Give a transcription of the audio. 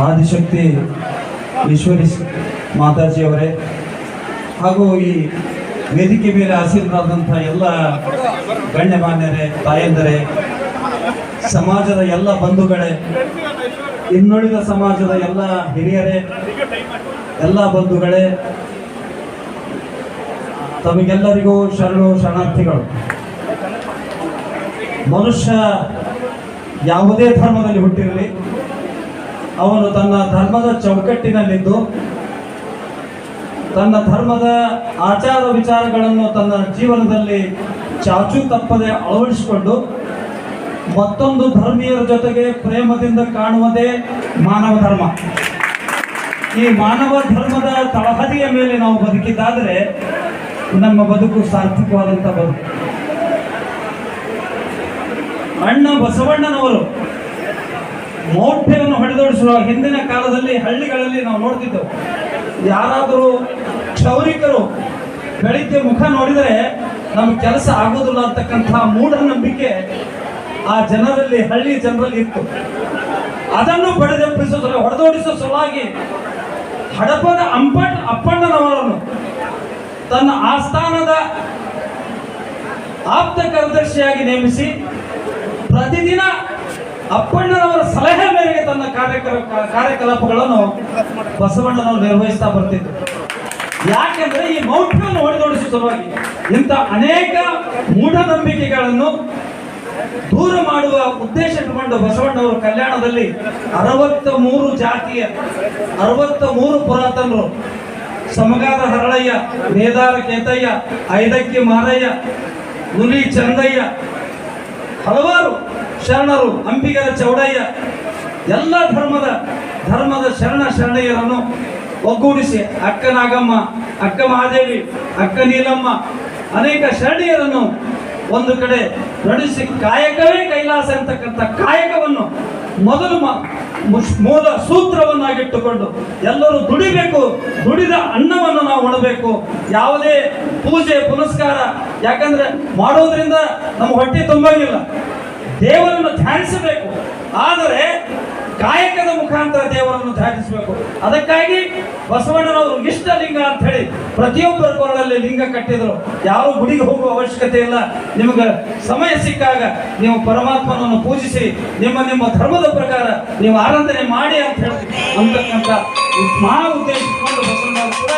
ಆದಿಶಕ್ತಿ ಈಶ್ವರಿ ಮಾತಾಜಿಯವರೇ ಹಾಗೂ ಈ ವೇದಿಕೆ ಮೇಲೆ ಆಸೀನರಾದಂಥ ಎಲ್ಲ ಗಣ್ಯಮಾನ್ಯರೇ, ತಾಯಂದರೇ, ಸಮಾಜದ ಎಲ್ಲ ಬಂಧುಗಳೇ, ಇನ್ನುಳಿದ ಸಮಾಜದ ಎಲ್ಲ ಹಿರಿಯರೇ, ಎಲ್ಲ ಬಂಧುಗಳೇ, ತಮಗೆಲ್ಲರಿಗೂ ಶರಣು ಶರಣಾರ್ಥಿಗಳು. ಮನುಷ್ಯ ಯಾವುದೇ ಧರ್ಮದಲ್ಲಿ ಹುಟ್ಟಿರಲಿ ಅವನು ತನ್ನ ಧರ್ಮದ ಚೌಕಟ್ಟಿನಲ್ಲಿದ್ದು, ತನ್ನ ಧರ್ಮದ ಆಚಾರ ವಿಚಾರಗಳನ್ನು ತನ್ನ ಜೀವನದಲ್ಲಿ ಚಾಚು ತಪ್ಪದೆ ಅಳವಡಿಸಿಕೊಂಡು ಮತ್ತೊಂದು ಧರ್ಮೀಯರ ಜೊತೆಗೆ ಪ್ರೇಮದಿಂದ ಕಾಣುವುದೇ ಮಾನವ ಧರ್ಮ. ಈ ಮಾನವ ಧರ್ಮದ ತಳಹದಿಯ ಮೇಲೆ ನಾವು ಬದುಕಿದ್ದಾದರೆ ನಮ್ಮ ಬದುಕು ಸಾರ್ಥಕವಾದಂಥ ಬದುಕು. ಅಣ್ಣ ಬಸವಣ್ಣನವರು ಮೌಢ್ಯವನ್ನು ಹೊಡೆದೋಡಿಸುವ ಹಿಂದಿನ ಕಾಲದಲ್ಲಿ ಹಳ್ಳಿಗಳಲ್ಲಿ ನಾವು ನೋಡ್ತಿದ್ದೆವು. ಯಾರಾದರೂ ಕ್ಷೌರಿಕರು ಬೆಳಿಗ್ಗೆ ಮುಖ ನೋಡಿದರೆ ನಮ್ಮ ಕೆಲಸ ಆಗೋದಿಲ್ಲ ಅಂತಕ್ಕಂಥ ಮೂಢನಂಬಿಕೆ ಆ ಜನರಲ್ಲಿ, ಹಳ್ಳಿ ಜನರಲ್ಲಿ ಇತ್ತು. ಅದನ್ನು ಪಡೆದ ಹೊಡೆದೋಡಿಸೋ ಸಲುವಾಗಿ ಹಡಪದ ಅಂಪಟ್ ಅಪ್ಪಣ್ಣನವರನ್ನು ತನ್ನ ಆಸ್ಥಾನದ ಆಪ್ತ ಕಾರ್ಯದರ್ಶಿಯಾಗಿ ನೇಮಿಸಿ ಪ್ರತಿದಿನ ಅಪ್ಪಣ್ಣನವರ ಸಲಹೆ ಮೇರೆಗೆ ತನ್ನ ಕಾರ್ಯಕ್ರಮ ಕಾರ್ಯಕಲಾಪಗಳನ್ನು ಬಸವಣ್ಣನವರು ನಿರ್ವಹಿಸ್ತಾ ಬರ್ತಿದ್ರು. ಯಾಕೆಂದ್ರೆ ಈ ಮೌಢ್ಯವನ್ನು ಹೊಡೆದೋಡಿಸುವ ಸಲುವಾಗಿ ಇಂಥ ಅನೇಕ ಮೂಢನಂಬಿಕೆಗಳನ್ನು ದೂರ ಮಾಡುವ ಉದ್ದೇಶ ಇಟ್ಟುಕೊಂಡು ಬಸವಣ್ಣವರು ಕಲ್ಯಾಣದಲ್ಲಿ ಅರವತ್ತ ಮೂರು ಜಾತಿಯ ಅರವತ್ತ ಮೂರು ಪುರಾತನರು, ಸಮಗಾದ ಹರಳಯ್ಯ, ನೇದಾರ ಕೇತಯ್ಯ, ಐದಕ್ಕಿ ಮಾರಯ್ಯ, ಹುಲಿ ಚಂದಯ್ಯ ಹಲವಾರು ಶರಣರು, ಹಂಪಿಗರ ಚೌಡಯ್ಯ, ಎಲ್ಲ ಧರ್ಮದ ಧರ್ಮದ ಶರಣ ಶರಣಯ್ಯರನ್ನು ಒಗ್ಗೂಡಿಸಿ ಅಕ್ಕ ನಾಗಮ್ಮ, ಅಕ್ಕ ಮಹಾದೇವಿ, ಅಕ್ಕ ನೀಲಮ್ಮ, ಅನೇಕ ಶರಣೀಯರನ್ನು ಒಂದು ಕಡೆ ನಡೆಸಿ ಕಾಯಕವೇ ಕೈಲಾಸ ಅಂತಕ್ಕಂಥ ಕಾಯಕವನ್ನು ಮೊದಲು ಮೂಲ ಸೂತ್ರವನ್ನಾಗಿಟ್ಟುಕೊಂಡು ಎಲ್ಲರೂ ದುಡಿಬೇಕು, ದುಡಿದ ಅನ್ನವನ್ನು ನಾವು ಉಣಬೇಕು ಯಾವುದೇ ಪೂಜೆ, ಪುನಸ್ಕಾರ, ಯಾಕಂದ್ರೆ ಮಾಡೋದ್ರಿಂದ ನಮ್ಮ ಹೊಟ್ಟೆ ತುಂಬಂಗಿಲ್ಲ. ದೇವರನ್ನು ಧ್ಯಾನಿಸಬೇಕು. ಆದರೆ ಕಾಯಕದ ಮುಖಾಂತರ ದೇವರನ್ನು ಧ್ಯಾನಿಸಬೇಕು. ಅದಕ್ಕಾಗಿ ಬಸವಣ್ಣನವರು ಇಷ್ಟ ಲಿಂಗ ಅಂತ ಹೇಳಿ ಪ್ರತಿಯೊಬ್ಬರ ಕೊರಳಲ್ಲಿ ಲಿಂಗ ಕಟ್ಟಿದ್ರು. ಯಾರು ಗುಡಿಗೆ ಹೋಗುವ ಅವಶ್ಯಕತೆ ಇಲ್ಲ. ನಿಮಗೆ ಸಮಯ ಸಿಕ್ಕಾಗ ನೀವು ಪರಮಾತ್ಮನನ್ನು ಪೂಜಿಸಿ, ನಿಮ್ಮ ನಿಮ್ಮ ಧರ್ಮದ ಪ್ರಕಾರ ನೀವು ಆರಾಧನೆ ಮಾಡಿ ಅಂತ ಹೇಳಿ. ಅಂತಕ್ಕಂಥ ಮಹಾ ಉದ್ದೇಶ ಬಸವಣ್ಣವರು ಕೂಡ